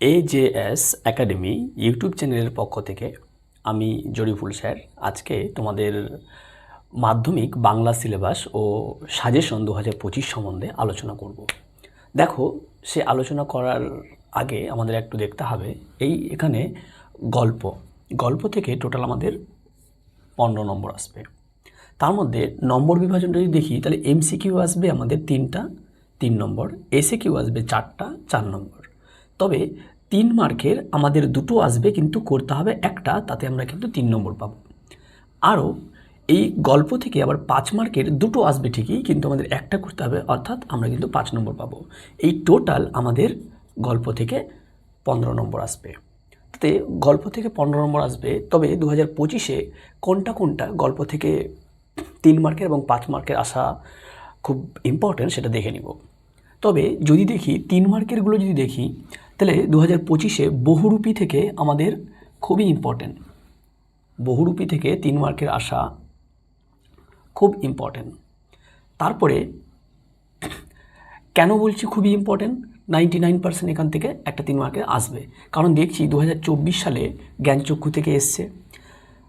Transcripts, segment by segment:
A J S academy YouTube চ্যানেলের পক্ষ থেকে আমি জরিফুল স্যার আজকে তোমাদের মাধ্যমিক বাংলা সিলেবাস ও সাজেশন দু হাজার পঁচিশ সম্বন্ধে আলোচনা করব। দেখো, সে আলোচনা করার আগে আমাদের একটু দেখতে হবে, এই এখানে গল্প। গল্প থেকে টোটাল আমাদের পনেরো নম্বর আসবে। তার মধ্যে নম্বর বিভাজন যদি দেখি, তাহলে এমসিকিউ আসবে আমাদের তিনটা, তিন নম্বর এসে কিউ আসবে চারটা, চার নম্বর। তবে তিন মার্কের আমাদের দুটো আসবে কিন্তু করতে হবে একটা, তাতে আমরা কিন্তু তিন নম্বর পাবো। আরও, এই গল্প থেকে আবার পাঁচ মার্কের দুটো আসবে ঠিকই, কিন্তু আমাদের একটা করতে হবে, অর্থাৎ আমরা কিন্তু পাঁচ নম্বর পাবো। এই টোটাল আমাদের গল্প থেকে পনেরো নম্বর আসবে। তাতে গল্প থেকে পনেরো নম্বর আসবে, তবে দু হাজার পঁচিশে কোনটা কোনটা গল্প থেকে তিন মার্কের এবং পাঁচ মার্কের আসা খুব ইম্পর্ট্যান্ট সেটা দেখে নিব। তবে যদি দেখি, তিন মার্কেরগুলো যদি দেখি তাহলে দু হাজার পঁচিশে বহুরূপী থেকে আমাদের খুবই ইম্পর্ট্যান্ট বহুরূপী থেকে তিন মার্কের আসা খুব ইম্পর্টেন্ট তারপরে কেন বলছি খুবই ইম্পর্টেন্ট নাইনটি নাইন পার্সেন্ট এখান থেকে একটা তিন মার্কের আসবে। কারণ দেখছি দু হাজার চব্বিশ সালে জ্ঞানচক্ষু থেকে এসছে।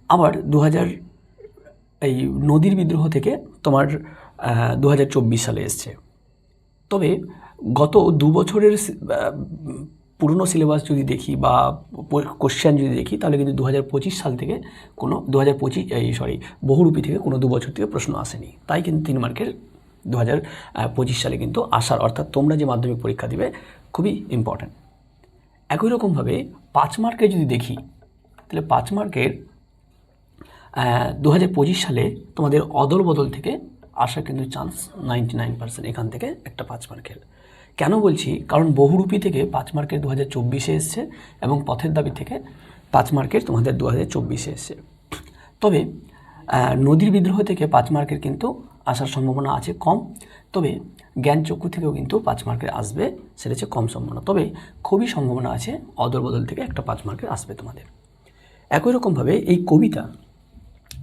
আবার দু হাজার এই নদীর বিদ্রোহ থেকে তোমার দু হাজার চব্বিশ সালে এসছে। তবে গত দু বছরের পুরনো সিলেবাস যদি দেখি বা কোশ্চেন যদি দেখি, তাহলে কিন্তু দু হাজার পঁচিশ সাল থেকে কোনো দু হাজার পঁচিশ, এই সরি বহুরূপী থেকে কোনো দু বছর থেকে প্রশ্ন আসেনি। তাই কিন্তু তিন মার্কের দু হাজার পঁচিশ সালে কিন্তু আসার, অর্থাৎ তোমরা যে মাধ্যমিক পরীক্ষা দিবে, খুবই ইম্পর্ট্যান্ট একই রকমভাবে পাঁচ মার্কে যদি দেখি, তাহলে পাঁচ মার্কের দু হাজার পঁচিশ সালে তোমাদের অদল বদল থেকে আসার কিন্তু চান্স নাইনটি নাইন পার্সেন্ট এখান থেকে একটা পাঁচ মার্কের কেন বলছি? কারণ বহুরূপী থেকে পাঁচ মার্কের দু হাজার চব্বিশে এসছে এবং পথের দাবি থেকে পাঁচ মার্কের তোমাদের দু হাজার চব্বিশে এসছে। তবে নদীর বিদ্রোহ থেকে পাঁচ মার্কের কিন্তু আসার সম্ভাবনা আছে কম। তবে, জ্ঞান চক্ষু থেকেও কিন্তু পাঁচ মার্কের আসবে সেটা হচ্ছে কম সম্ভাবনা। তবে, খুবই সম্ভাবনা আছে অদল বদল থেকে একটা পাঁচ মার্কের আসবে তোমাদের। একই রকমভাবে এই কবিতা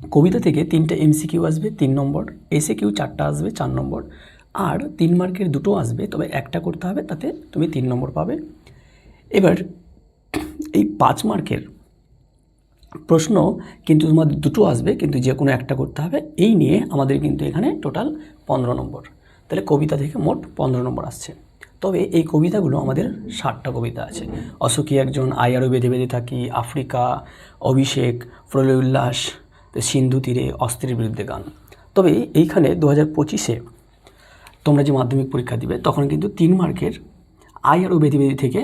কবিতা থেকে তিনটে এমসিকিউ আসবে, তিন নম্বর। এসে কিউ চারটা আসবে, চার নম্বর। আর তিন মার্কের দুটো আসবে, তবে একটা করতে হবে, তাতে তুমি তিন নম্বর পাবে। এবার এই পাঁচ মার্কের প্রশ্ন, কিন্তু তোমাদের দুটো আসবে, কিন্তু যে কোনো একটা করতে হবে। এই নিয়ে আমাদের কিন্তু এখানে টোটাল পনেরো নম্বর। তাহলে কবিতা থেকে মোট পনেরো নম্বর আসছে। তবে এই কবিতাগুলো আমাদের ষাটটা কবিতা আছে। অসুখী একজন আয়ারও বেঁধে বেঁধে থাকি, আফ্রিকা, অভিষেক, প্রলয় উল্লাস সিন্ধু তীরে অস্ত্রের বিরুদ্ধে গান। তবে এইখানে দু হাজার পঁচিশে তোমরা যে মাধ্যমিক পরীক্ষা দিবে, তখন কিন্তু তিন মার্কের আই আরও বেঁধে বেঁধে থেকে,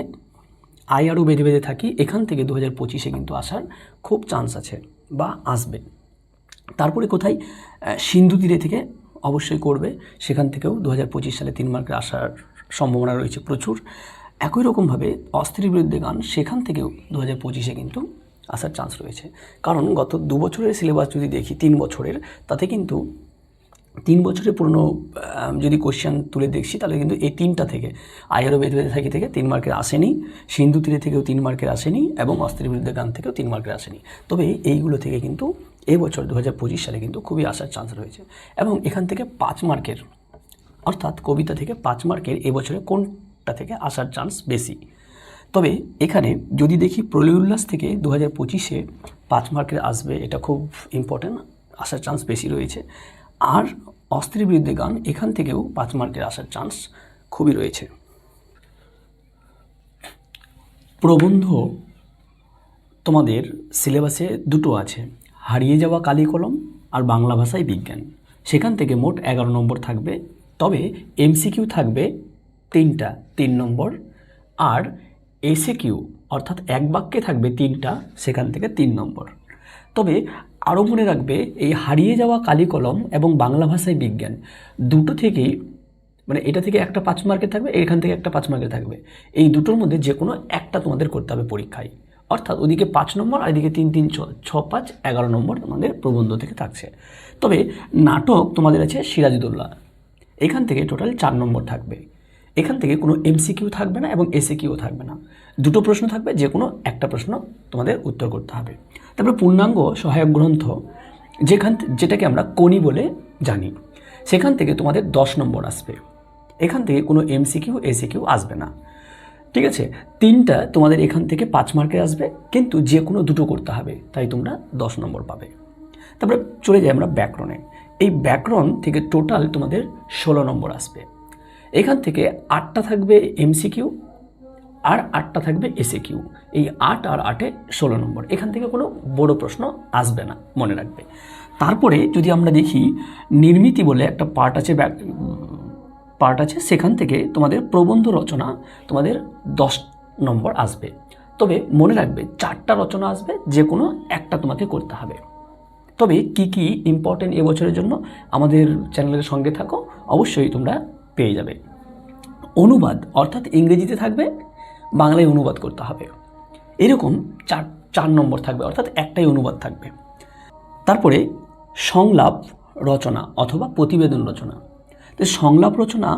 আই আরও বেঁধে বেঁধে থাকি, এখান থেকে দু হাজার পঁচিশে কিন্তু আসার খুব চান্স আছে বা আসবে। তারপরে কোথায়? সিন্ধু তীরে থেকে অবশ্যই করবে, সেখান থেকেও দু হাজার পঁচিশ সালে তিন মার্কের আসার সম্ভাবনা রয়েছে প্রচুর। একই রকমভাবে অস্ত্রের বিরুদ্ধে গান, সেখান থেকেও দু হাজার পঁচিশে কিন্তু আসার চান্স রয়েছে। কারণ গত দু বছরের সিলেবাস যদি দেখি, তিন বছরের, তাতে কিন্তু তিন বছরের পুরনো যদি কোশ্চেন তুলে দেখছি, তাহলে কিন্তু এই তিনটা থেকে আয়ারও বেঁধে বেঁধে থাকি থেকে তিন মার্কের আসেনি, সিন্ধু তীরে থেকেও তিন মার্কের আসেনি, এবং অস্ত্রের বিরুদ্ধে গান থেকেও তিন মার্কের আসেনি। তবে এইগুলো থেকে কিন্তু এবছর দু হাজার পঁচিশ সালে কিন্তু খুবই আসার চান্স রয়েছে। এবং এখান থেকে পাঁচ মার্কের অর্থাৎ কবিতা থেকে পাঁচ মার্কের এবছরে কোনটা থেকে আসার চান্স বেশি? তবে এখানে যদি দেখি প্রলয় উল্লাস থেকে দু হাজার পঁচিশে পাঁচ মার্কের আসবে, এটা খুব ইম্পর্ট্যান্ট আসার চান্স বেশি রয়েছে। আর অস্ত্রের বিরুদ্ধে গান, এখান থেকেও পাঁচ মার্কের আসার চান্স খুবই রয়েছে। প্রবন্ধ তোমাদের সিলেবাসে দুটো আছে, হারিয়ে যাওয়া কালি কলম আর বাংলা ভাষায় বিজ্ঞান। সেখান থেকে মোট এগারো নম্বর থাকবে, তবে এমসিকিউ থাকবে তিনটা, তিন নম্বর। আর এসে কিউ অর্থাৎ এক বাক্যে থাকবে তিনটা, সেখান থেকে তিন নম্বর। তবে আরও মনে রাখবে, এই হারিয়ে যাওয়া কালি কলম এবং বাংলা ভাষায় বিজ্ঞান, দুটো থেকেই মানে এটা থেকে একটা পাঁচ মার্কের থাকবে, এখান থেকে একটা পাঁচ মার্কের থাকবে। এই দুটোর মধ্যে যে কোনো একটা তোমাদের করতে হবে পরীক্ষায়। অর্থাৎ ওদিকে পাঁচ নম্বর আর এদিকে তিন তিন, ছ পাঁচ, এগারো নম্বর তোমাদের প্রবন্ধ থেকে থাকছে। তবে নাটক তোমাদের আছে সিরাজুদ্দৌল্লা এখান থেকে টোটাল চার নম্বর থাকবে। এখান থেকে কোনো এমসিকিউ থাকবে না এবং এসিকিউ থাকবে না। দুটো প্রশ্ন থাকবে, যে কোনো একটা প্রশ্ন তোমাদের উত্তর করতে হবে। তারপরে পূর্ণাঙ্গ সহায়ক গ্রন্থ, যেখান যেটাকে আমরা কোনি বলে জানি। সেখান থেকে তোমাদের দশ নম্বর আসবে। এখান থেকে কোনো এমসিকিউ এসিকিউ আসবে না। ঠিক আছে? তিনটা তোমাদের এখান থেকে পাঁচ মার্কে আসবে, কিন্তু যে কোনো দুটো করতে হবে, তাই তোমরা দশ নম্বর পাবে। তারপরে চলে যাই আমরা ব্যাকরণে। এই ব্যাকরণ থেকে টোটাল তোমাদের ষোলো নম্বর আসবে। এখান থেকে আটটা থাকবে এমসিকিউ আর আটটা থাকবে এসে কিউ এই আট আর আটে ষোলো নম্বর। এখান থেকে কোনো বড় প্রশ্ন আসবে না, মনে রাখবে। তারপরে যদি আমরা দেখি, নির্মিতি বলে একটা পার্ট আছে পার্ট আছে, সেখান থেকে তোমাদের প্রবন্ধ রচনা তোমাদের দশ নম্বর আসবে। তবে মনে রাখবে, চারটা রচনা আসবে, যে কোনো একটা তোমাকে করতে হবে। তবে কি কি ইম্পর্টেন্ট এবছরের জন্য আমাদের চ্যানেলের সঙ্গে থাকো, অবশ্যই তোমরা পেয়ে যাবে। অনুবাদ অর্থাৎ ইংরেজিতে থাকবে, বাংলায় অনুবাদ করতে হবে। এরকম চার চার নম্বর থাকবে, অর্থাৎ একটাই অনুবাদ থাকবে। তারপরে সংলাপ রচনা অথবা প্রতিবেদন রচনা। তো সংলাপ রচনা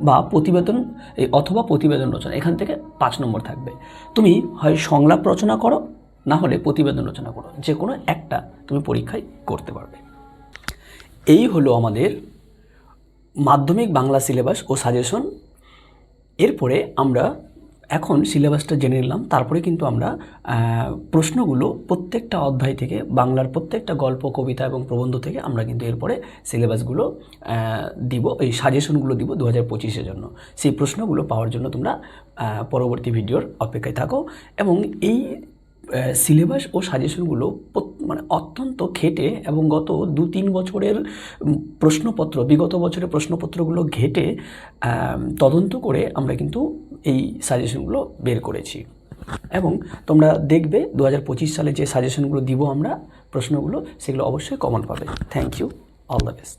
বা প্রতিবেদন, এই অথবা প্রতিবেদন রচনা, এখান থেকে পাঁচ নম্বর থাকবে। তুমি হয় সংলাপ রচনা করো, না হলে প্রতিবেদন রচনা করো। যে কোনো একটা তুমি পরীক্ষায় করতে পারবে। এই হলো আমাদের মাধ্যমিক বাংলা সিলেবাস ও সাজেশন। এরপরে আমরা এখন সিলেবাসটা জেনে নিলাম, তারপরে কিন্তু আমরা প্রশ্নগুলো প্রত্যেকটা অধ্যায় থেকে, বাংলার প্রত্যেকটা গল্প, কবিতা এবং প্রবন্ধ থেকে আমরা কিন্তু এরপরে সিলেবাসগুলো দিব, এই সাজেশনগুলো দিব দু হাজার পঁচিশের জন্য। সেই প্রশ্নগুলো পাওয়ার জন্য তোমরা পরবর্তী ভিডিওর অপেক্ষায় থাকো এবং এই সিলেবাস ও সাজেশনগুলো মানে অত্যন্ত খেটে এবং গত দু তিন বছরের প্রশ্নপত্র, বিগত বছরের প্রশ্নপত্রগুলো ঘেটে তদন্ত করে আমরা কিন্তু এই সাজেশনগুলো বের করেছি। এবং তোমরা দেখবে দু হাজার পঁচিশ সালে যে সাজেশনগুলো দিব আমরা, প্রশ্নগুলো, সেগুলো অবশ্যই কমন পাবে। Thank you all the best